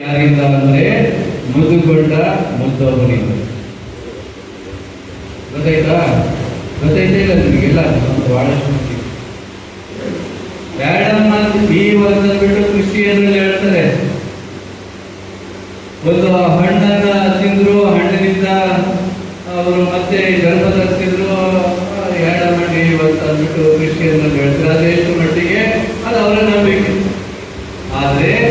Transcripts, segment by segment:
ಯಾರಿಂದ ಅಂದ್ರೆ ಮುದುಗೊಂಡ ಮುದ್ದವನಿಂದ ಗೊತ್ತಾಯ್ತಾ? ಗೊತ್ತೈತೆ ಇಲ್ಲ ನಿಮಗೆಲ್ಲ ಬಹಳಷ್ಟು ಅಂತ ಈ ಒಂದು ಬಿಟ್ಟು ಕ್ರಿಶ್ಚಿಯನ್ರಲ್ಲಿ ಹೇಳ್ತಾರೆ. ಒಂದು ಹಣ್ಣನ್ನ ತಿಂದ್ರು, ಹಣ್ಣಿನಿಂದ ಅವರು ಮತ್ತೆ ಗರ್ಭ ತಿಂದ್ರು ಎರಡ ಇವತ್ತು ಅಂದ್ಬಿಟ್ಟು ಕೃಷಿಯನ್ನು ಹೇಳ್ತಾರೆ. ಎಷ್ಟು ಮಟ್ಟಿಗೆ? ಅದು ಅವರ ನಂಬಿಕೆ. ಆದ್ರೆ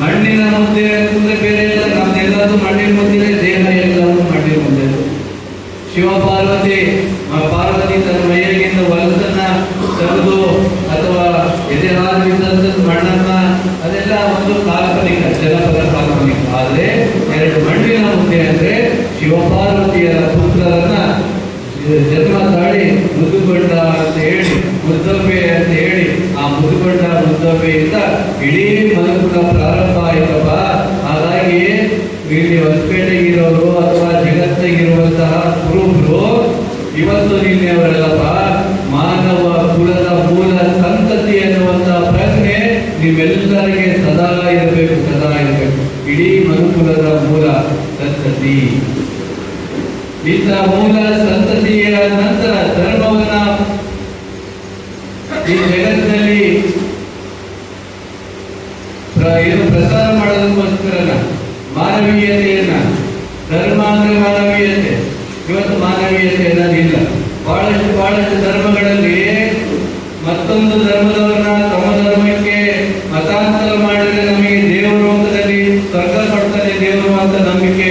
ಮಣ್ಣಿನ ಮುದ್ದೆ ಅಂತಂದ್ರೆ ಬೇರೆ ಇಲ್ಲ ಎಲ್ಲಾದರೂ ಮಣ್ಣಿನ ಮುದ್ದೆ ದೇಹ ಎಲ್ಲವೂ ಮಣ್ಣಿನ ಮುದ್ದೆ ಶಿವ ಪಾರ್ವತಿ ತನ್ನ ಮೈಯಾಗಿಂದ ಹೊಲಸನ್ನ ತೆಗೆದು ಅಥವಾ ಎದೆಹಾರಿದ್ದಂತ ಮಣ್ಣನ್ನ, ಅದೆಲ್ಲ ಒಂದು ಕಾಲ್ಪನಿಕ ಜನಪದ ಕಾಲ್ಪನಿಕ ಆದ್ರೆ ಎರಡು ಮಣ್ಣಿನ ಮುದ್ದೆ ಅಂದ್ರೆ ಶಿವಪಾರ್ವತಿಯರ ಪುತ್ರರನ್ನ ಜನ್ಮ ಮುದ್ದಬ್ಬೆಯಿಂದ ಇಡೀ ಮನುಕುಲ ಪ್ರಾರಂಭ ಆಯ್ತಪ್ಪ. ಹಾಗಾಗಿ ಇಲ್ಲಿ ಹೊಸಪೇಟೆಗಿರೋರು ಅಥವಾ ಜಗತ್ತಿಗಿರುವಂತಹ ಕುರುಬರು ಇವತ್ತು ನಿನ್ನೆಯವರಲ್ಲಪ್ಪ ಮಾನವ ಕುಲದ ಮೂಲ ಸಂತತಿ ಎನ್ನುವಂತಹ ಪ್ರಶ್ನೆ ನೀವೆಲ್ಲರಿಗೆ ಸದಾ ಇರಬೇಕು ಸದಾ ಇರಬೇಕು. ಇಡೀ ಮನುಕುಲದ ಮೂಲ ಸಂತತಿ. ಇಂಥ ಮೂಲ ಸಂತತಿಯ ನಂತರ ಧರ್ಮವನ್ನ ಈ ಜಗತ್ತಿನಲ್ಲಿ ಏನು ಪ್ರಸಾರ ಮಾಡೋದಕ್ಕೋಸ್ಕರನ? ಮಾನವೀಯತೆಯನ್ನ ಧರ್ಮ ಅಂದ್ರೆ ಮಾನವೀಯತೆ ಇವತ್ತು ಮಾನವೀಯತೆ ಅನ್ನೋದಿಲ್ಲ ಬಹಳಷ್ಟು ಬಹಳಷ್ಟು ಧರ್ಮಗಳಲ್ಲಿ ಮತ್ತೊಂದು ಧರ್ಮದವರನ್ನ ತಮ್ಮ ಧರ್ಮಕ್ಕೆ ಮತಾಂತರ ಮಾಡಿದ್ರೆ ನಮಗೆ ದೇವರು ಅಂತದಲ್ಲಿ ಸ್ವರ್ಗ ಕೊಡ್ತಾನೆ ದೇವರು ಅಂತ ನಂಬಿಕೆ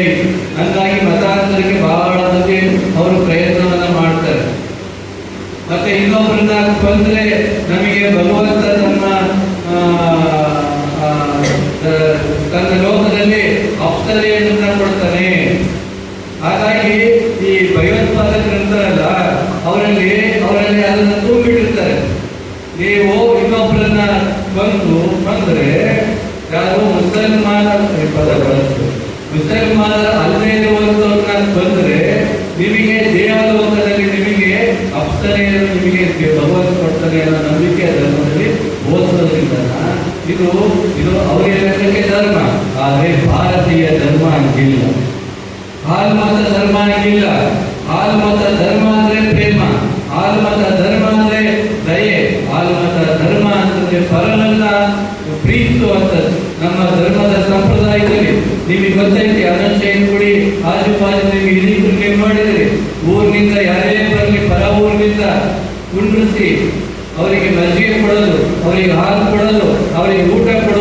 ಹಂಗಾಗಿ ಮತಾಂತರಕ್ಕೆ ಬಹಳ ಬಗ್ಗೆ ಅವರು ಪ್ರಯತ್ನವನ್ನ ಮಾಡ್ತಾರೆ. ಮತ್ತೆ ಇನ್ನೊಬ್ಬರನ್ನ ಬಂದ್ರೆ ನಮಗೆ ಭಗವಂತ ತನ್ನ ಅಪ್ಸರೆಯನ್ನ ಕೊಡ್ತಾನೆ ಹಾಗಾಗಿ ಈ ಭಯೋತ್ಪಾದಕರಂತಾರಲ್ಲ ಅವರಲ್ಲಿ ಅವರಲ್ಲಿ ಅದನ್ನು ತುಂಬಿಟ್ಟಿರ್ತಾರೆ ನೀವು ಇನ್ನೊಬ್ಬರನ್ನ ಬಂದು ಬಂದ್ರೆ, ಯಾರು ಮುಸಲ್ಮಾನ ಪದ ಬಳಸ್ತು ಮುಸಲ್ಮಾನ ಅಲ್ಲೇ ಇರುವಂತವ್ರನ್ನ ಬಂದ್ರೆ, ನಿಮಗೆ ದೇವಲೋಕದಲ್ಲಿ ನಿಮಗೆ ಅಪ್ಸರೆಯನ್ನು ನಿಮಗೆ ಭಗವಂತ ಕೊಡ್ತಾನೆ ಅನ್ನೋ ನಂಬಿಕೆ ಧರ್ಮದಲ್ಲಿ ಬೋಧಿಸೋದ್ರಿಂದ ಇದು ಇದು ಅವರಿಗೆ ಧರ್ಮ. ಆದರೆ ಭಾರತೀಯ ಧರ್ಮ ಹಂಗಿಲ್ಲ ಹಾಲ್ಮತ ಧರ್ಮ ಹಂಗಿಲ್ಲ ಹಾಲ್ಮತ ಧರ್ಮ ಅಂದ್ರೆ ಪ್ರೇಮ. ಹಾಲ್ಮತ ಧರ್ಮ ಅಂದ್ರೆ ದಯೆ. ಹಾಲ್ಮತ ಧರ್ಮ ಅಂತಂದ್ರೆ ಪರನನ್ನ ಪ್ರೀತಿಸುವಂಥದ್ದು. ನಮ್ಮ ಧರ್ಮದ ಸಂಪ್ರದಾಯದಲ್ಲಿ ನಿಮಗೆ ಗೊತ್ತೈತಿ ಅನಂತ ಕೂಡಿ ಆಜು ಬಾಜು ನಿಮಗೆ ಇಡೀ ಮಾಡಿದಿರಿ. ಊರಿನಿಂದ ಯಾರೇ ಬರಲಿ, ಪರ ಊರಿನಿಂದ ಕುಂಡ್ರಿಸಿ, ಅವರಿಗೆ ಮಜ್ಜಿಗೆ ಕೊಡೋದು, ಅವರಿಗೆ ಹಾಲು ಕೊಡೋದು, ಅವರಿಗೆ ಊಟ ಕೊಡುವಂತಹ